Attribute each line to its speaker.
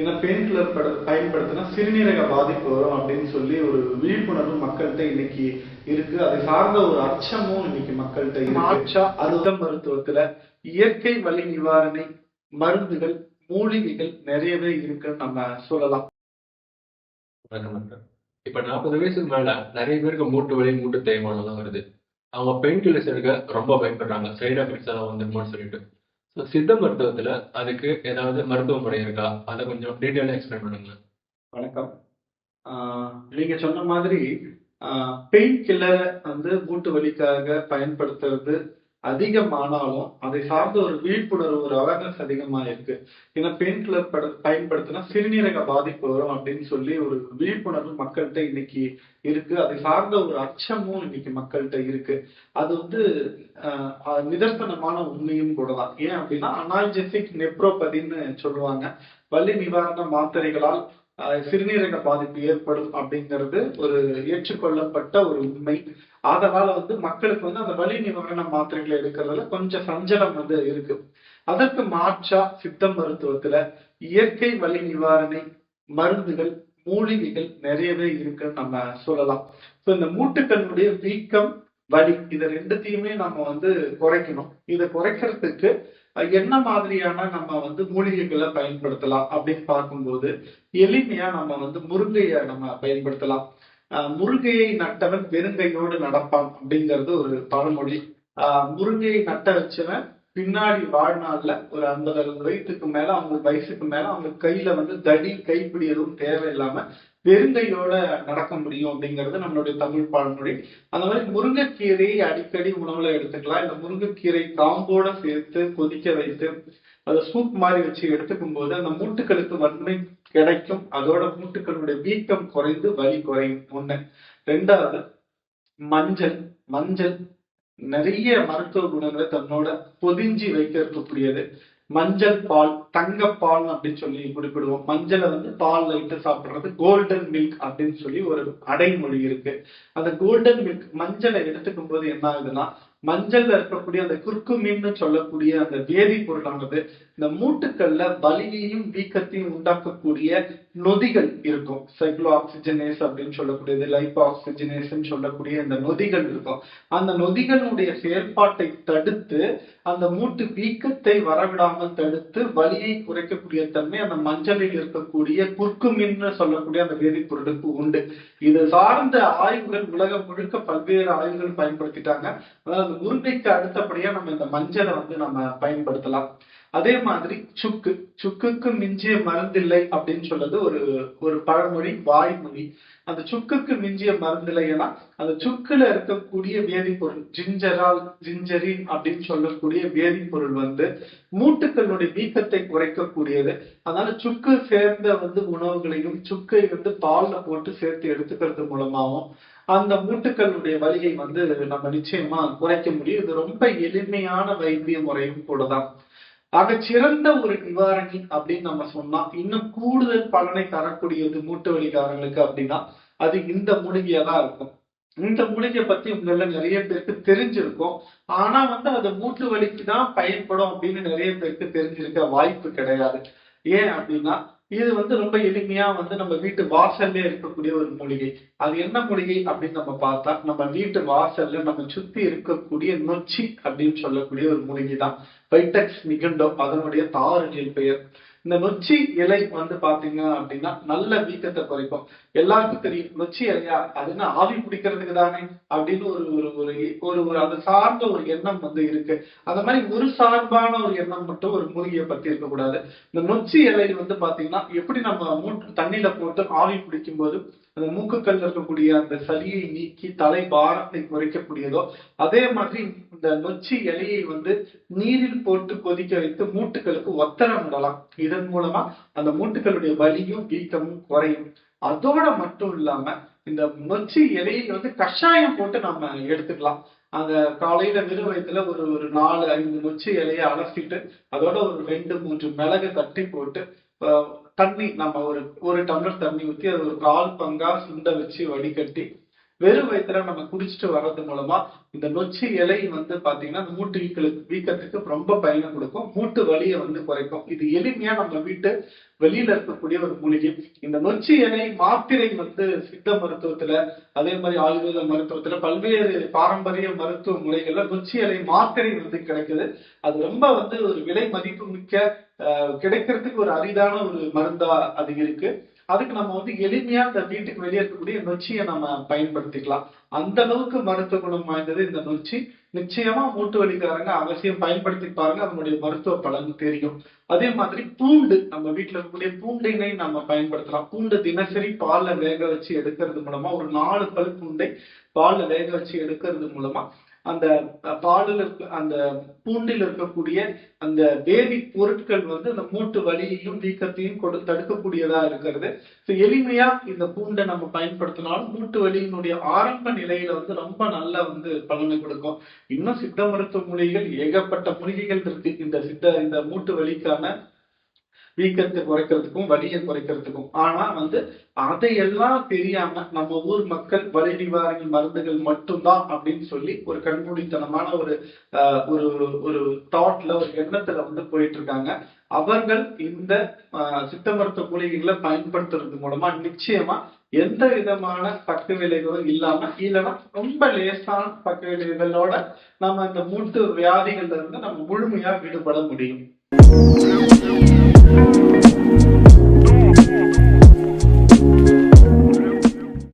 Speaker 1: ஏன்னா pain killer பயன்படுத்தினா சிறுநீரக பாதிப்பு வரும் அப்படின்னு சொல்லி ஒரு விழிப்புணர்வு மக்கள்கிட்ட இன்னைக்கு இருக்கு. அதை சார்ந்த ஒரு அச்சமும் இன்னைக்கு மக்கள்கிட்ட இருக்கு.
Speaker 2: மாற்றா
Speaker 1: அறுத மருத்துவத்துல இயற்கை வலி நிவாரணை மருந்துகள் மூலிகைகள் நிறையவே இருக்குன்னு நம்ம சொல்லலாம்.
Speaker 3: இப்ப நாற்பது வயசுக்கு மேல நிறைய பேருக்கு மூட்டு வலி மூட்டு தேய்மானம் எல்லாம் வருது. அவங்க பெயின் கில்லர்ஸ் எடுக்க ரொம்ப பயப்படுறாங்க சைடு எஃபெக்ட்ஸ் எல்லாம் வந்துருமோன்னு சொல்லிட்டு. ஸோ சித்த மருத்துவத்துல அதுக்கு ஏதாவது மருத்துவ முறை இருக்கா? அதை கொஞ்சம் டீட்டெயிலாக எக்ஸ்பிளைன் பண்ணுங்க
Speaker 1: வணக்கம். ஆஹ் நீங்க சொன்ன மாதிரி பெயின் கில்லரை வந்து மூட்டு வலிக்காக பயன்படுத்துறது அதிகமானாலும் அதை சார்ந்த ஒரு விழிப்புணர்வு ஒரு அவேர்னஸ் அதிகமா இருக்கு. ஏன்னா பெயின் கில்லர் பயன்படுத்தினா சிறுநீரக பாதிப்பு வரும் அப்படின்னு சொல்லி ஒரு விழிப்புணர்வு மக்கள்கிட்ட இன்னைக்கு இருக்கு. அதை சார்ந்த ஒரு அச்சமும் இன்னைக்கு மக்கள்கிட்ட இருக்கு. அது வந்து நிதர்சனமான உண்மையும் கூட தான். ஏன் அப்படின்னா அனால்ஜெசிக் நெப்ரோபதின்னு சொல்லுவாங்க. வலி நிவாரண மாத்திரைகளால் சிறுநீரக பாதிப்பு ஏற்படும் அப்படிங்கிறது ஒரு ஏற்றுக்கொள்ளப்பட்ட ஒரு உண்மை. அதனால வந்து மக்களுக்கு வந்து அந்த வலி நிவாரண மாத்திரைகளை எடுக்கிறதுல கொஞ்சம் சஞ்சலம் வந்து இருக்கு. அதற்கு மாற்றா சித்த மருத்துவத்துல இயற்கை வலி நிவாரணை மருந்துகள் மூலிகைகள் நிறையவே இருக்குன்னு நம்ம சொல்லலாம். ஸோ இந்த மூட்டுக்கண்ணுடைய வீக்கம் வலி இதை ரெண்டுத்தையுமே நம்ம வந்து குறைக்கணும். இதை குறைக்கிறதுக்கு என்ன மாதிரியான நம்ம வந்து மூலிகைகளை பயன்படுத்தலாம் அப்படின்னு பார்க்கும்போது எளிமையா நம்ம வந்து முருங்கையை நம்ம பயன்படுத்தலாம். முருங்கையை நட்டவன் பெருங்கையோடு நடப்பான் அப்படிங்கிறது ஒரு பழமொழி. முருங்கையை நட்ட வச்சவன் பின்னாடி வாழ்நாள்ல ஒரு ஐம்பது அறுபது வயசுக்கு மேல அவங்க வயசுக்கு மேல அவங்க கையில வந்து தடி கைப்பிடி எதுவும் தேவையில்லாம பெருங்கையோட நடக்க முடியும் அப்படிங்கிறது நம்மளுடைய தமிழ் பழமொழி. அந்த மாதிரி முருங்கைக்கீரையை அடிக்கடி உணவுல எடுத்துக்கலாம். இந்த முருங்கைக்கீரை காம்போட சேர்த்து கொதிக்க வைத்து அதை சூப் மாதிரி வச்சு எடுத்துக்கும் போது அந்த மூட்டுக்களுக்கு வன்மை கிடைக்கும். அதோட மூட்டுக்களுடைய வீக்கம் குறைந்து வலி குறையும். ஒண்ணு. ரெண்டாவது மஞ்சள். மஞ்சள் நிறைய மருத்துவ குணங்களை தன்னோட பொதிஞ்சு வைக்கக்கூடியது மஞ்சள் பால் தங்க பால் அப்படின்னு சொல்லி குறிப்பிடுவோம். மஞ்சளை வந்து பால் இட்டு சாப்பிடுறது கோல்டன் மில்க் அப்படின்னு சொல்லி ஒரு அடைமொழி இருக்கு. அந்த கோல்டன் மில்க் மஞ்சளை எடுத்துக்கும் போது என்ன ஆகுதுன்னா மஞ்சள்ல இருக்கக்கூடிய அந்த குர்குமின்னு சொல்லக்கூடிய அந்த வேதிப்பொருளானது இந்த மூட்டுக்கள்ல வலியையும் வீக்கத்தையும் உண்டாக்கக்கூடிய நொதிகள் இருக்கும். சைக்ளோ ஆக்சிஜனேஸ் அப்படின்னு சொல்லக்கூடியது லைப்போ ஆக்சிஜனேஸ்ன்னு சொல்லக்கூடிய இந்த நொதிகள் இருக்கும். அந்த நொதிகளுடைய செயல்பாட்டை தடுத்து அந்த மூட்டு வீக்கத்தை வரவிடாமல் தடுத்து வலியை குறைக்கக்கூடிய தன்மை அந்த மஞ்சளில் இருக்கக்கூடிய குர்குமின்னு சொல்லக்கூடிய அந்த வேதிப்பொருளுக்கு உண்டு. இது சார்ந்த ஆய்வுகள் உலகம் முழுக்க பல்வேறு ஆய்வுகள் பயன்படுத்திட்டாங்க. அதாவது அதாவது உருண்டைக்கு அடுத்தபடியா நம்ம இந்த மஞ்சளை வந்து நம்ம பயன்படுத்தலாம். அதே மாதிரி சுக்கு. சுக்குக்கு மிஞ்சிய மருந்தில்லை அப்படின்னு சொல்றது ஒரு ஒரு பழமொழி வாய்மொழி. அந்த சுக்குக்கு மிஞ்சிய மருந்தில்லைன்னா அந்த சுக்குல இருக்கக்கூடிய வேதிப்பொருள் ஜிஞ்சரால் ஜிஞ்சரின் அப்படின்னு சொல்லக்கூடிய வேதிப்பொருள் வந்து மூட்டுக்களுடைய வீக்கத்தை குறைக்கக்கூடியது. அதனால சுக்கு சேர்ந்த வந்து உணவுகளையும் சுக்கை வந்து பால்ல போட்டு சேர்த்து எடுத்துக்கிறது மூலமாகவும் அந்த மூட்டுக்களுடைய வலியை வந்து நம்ம நிச்சயமா குறைக்க முடியும். இது ரொம்ப எளிமையான வைத்திய முறையும் கூட தான் ஆக சிறந்த ஒரு நிவாரணி அப்படின்னு நம்ம சொன்னா இன்னும் கூடுதல் பலனை தரக்கூடியது மூட்டு வலிக்காரங்களுக்கு அப்படின்னா அது இந்த மூலிகையா தான் இருக்கும். இந்த மூலிகை பத்தி உங்கள நிறைய பேருக்கு தெரிஞ்சிருக்கும். ஆனா வந்து அது மூட்டு வலிக்கு தான் பயன்படும் அப்படின்னு நிறைய பேருக்கு தெரிஞ்சிருக்க வாய்ப்பு கிடையாது. ஏன் அப்படின்னா இது வந்து ரொம்ப எளிமையா வந்து நம்ம வீட்டு வாசல்ல இருக்கக்கூடிய ஒரு மூலிகை. அது என்ன மூலிகை அப்படின்னு நம்ம பார்த்தா நம்ம வீட்டு வாசல்ல நம்ம சுத்தி இருக்கக்கூடிய நொச்சி அப்படின்னு சொல்லக்கூடிய ஒரு மூலிகை தான் வைட்டக்ஸ் நிகண்டோ அதனுடைய தாரணியல் பெயர். இந்த நொச்சி இலை வந்து பாத்தீங்க அப்படின்னா நல்ல வீக்கத்தை குறைக்கும். எல்லாருக்கும் தெரியும் நொச்சி இலையா அது என்ன ஆவி பிடிக்கிறதுக்கு தானே அப்படின்னு ஒரு ஒரு ஒரு ஒரு ஒரு அது சார்ந்த ஒரு எண்ணம் வந்து இருக்கு. அந்த மாதிரி ஒரு சார்பான ஒரு எண்ணம் மட்டும் ஒரு மூலிகையை பத்தி இருக்கக்கூடாது. இந்த நொச்சி இலை வந்து பாத்தீங்கன்னா எப்படி நம்ம மூட்டு தண்ணியில போட்டு ஆவி பிடிக்கும் போது அந்த மூக்குக்கல் இருக்கக்கூடிய அந்த சளியை நீக்கி தலை பாரத்தை குறைக்கக்கூடியதோ அதே மாதிரி இந்த நொச்சி இலையை வந்து நீரில் போட்டு கொதிக்க வைத்து மூட்டுகளுக்கு ஒத்தரம் விடலாம் இதன் மூலமா அந்த மூட்டுகளுடைய வலியும் வீக்கமும் குறையும். அதோட மட்டும் இல்லாம இந்த நொச்சி இலையை வந்து கஷாயம் போட்டு நம்ம எடுத்துக்கலாம். அந்த காலையில வெறும் வயிற்றுல ஒரு ஒரு நாலு ஐந்து நொச்சி இலையை அலசிட்டு அதோட ஒரு ரெண்டு மூன்று மிளகு தட்டி போட்டு தண்ணி நம்ம ஒரு ஒரு டம்ளர் தண்ணி ஊற்றி அது ஒரு கால் பங்கா சுண்ட வச்சு வடிகட்டி வெறும் வயிற்றுல நம்ம குடிச்சிட்டு வர்றது மூலமா இந்த நொச்சி இலை வந்து பாத்தீங்கன்னா அந்த மூட்டு வீக்களுக்கு வீக்கத்துக்கு ரொம்ப பயனை கொடுக்கும். மூட்டு வலியை வந்து குறைக்கும். இது எளிமையா நம்ம வீட்டு வெளியில இருக்கக்கூடிய ஒரு மூலிகை. இந்த நொச்சி இலை மாத்திரை வந்து சித்த மருத்துவத்துல அதே மாதிரி ஆயுர்வேத மருத்துவத்துல பல்வேறு பாரம்பரிய மருத்துவ முறைகள்ல நொச்சி இலை மாத்திரை வந்து கிடைக்குது. அது ரொம்ப வந்து ஒரு விலை மதிப்பு மிக்க கிடைக்கிறதுக்கு ஒரு அரிதான ஒரு மருந்தா அது இருக்கு. அதுக்கு நம்ம வந்து எளிமையா இந்த வீட்டுக்கு வெளியே இருக்கக்கூடிய நொச்சியை நம்ம பயன்படுத்திக்கலாம். அந்த அளவுக்கு மருத்துவ குணம் வாய்ந்தது இந்த நொச்சி. நிச்சயமா மூட்டு வலிக்காரங்க அவசியம் பயன்படுத்தி பாருங்க அதனுடைய மருத்துவ பலன் தெரியும். அதே மாதிரி பூண்டு நம்ம வீட்டுல இருக்கக்கூடிய பூண்டினை நம்ம பயன்படுத்தலாம். பூண்டு தினசரி பால்ல வேக வச்சு எடுக்கிறது மூலமா ஒரு நாலு பல் பூண்டை பால்ல வேக வச்சு எடுக்கிறது மூலமா அந்த பாலில் இருக்க அந்த பூண்டில் இருக்கக்கூடிய அந்த வேதி பொருட்கள் வந்து அந்த மூட்டு வலியையும் வீக்கத்தையும் கொடு தடுக்கக்கூடியதா இருக்கிறது. ஸோ எளிமையா இந்த பூண்டை நம்ம பயன்படுத்தினாலும் மூட்டு வலியினுடைய ஆரம்ப நிலையில வந்து ரொம்ப நல்ல வந்து பலனை கொடுக்கும். இன்னும் சித்த மருத்துவ மூலிகைகள் ஏகப்பட்ட மூலிகைகள் இருக்கு. இந்த சித்த இந்த மூட்டு வலிக்கான வீக்கத்தை குறைக்கிறதுக்கும் வலியை குறைக்கிறதுக்கும். ஆனா வந்து அதையெல்லாம் தெரியாம நம்ம ஊர் மக்கள் வலி நிவாரண மருந்துகள் மட்டும்தான் அப்படின்னு சொல்லி ஒரு கண்மூடித்தனமான ஒரு ஆஹ், ஒரு ஒரு தாட்ல ஒரு எண்ணத்துல வந்து போயிட்டு இருக்காங்க அவர்கள் இந்த சித்த மருத்துவ மூலிகைகளை பயன்படுத்துறது மூலமா நிச்சயமா எந்த விதமான பக்க விளைவுகளும் இல்லாம இல்லைன்னா ரொம்ப லேசான பக்க விளைவுகளோட நம்ம இந்த மூட்டு வியாதிகள்ல இருந்து நம்ம முழுமையா விடுபட முடியும்.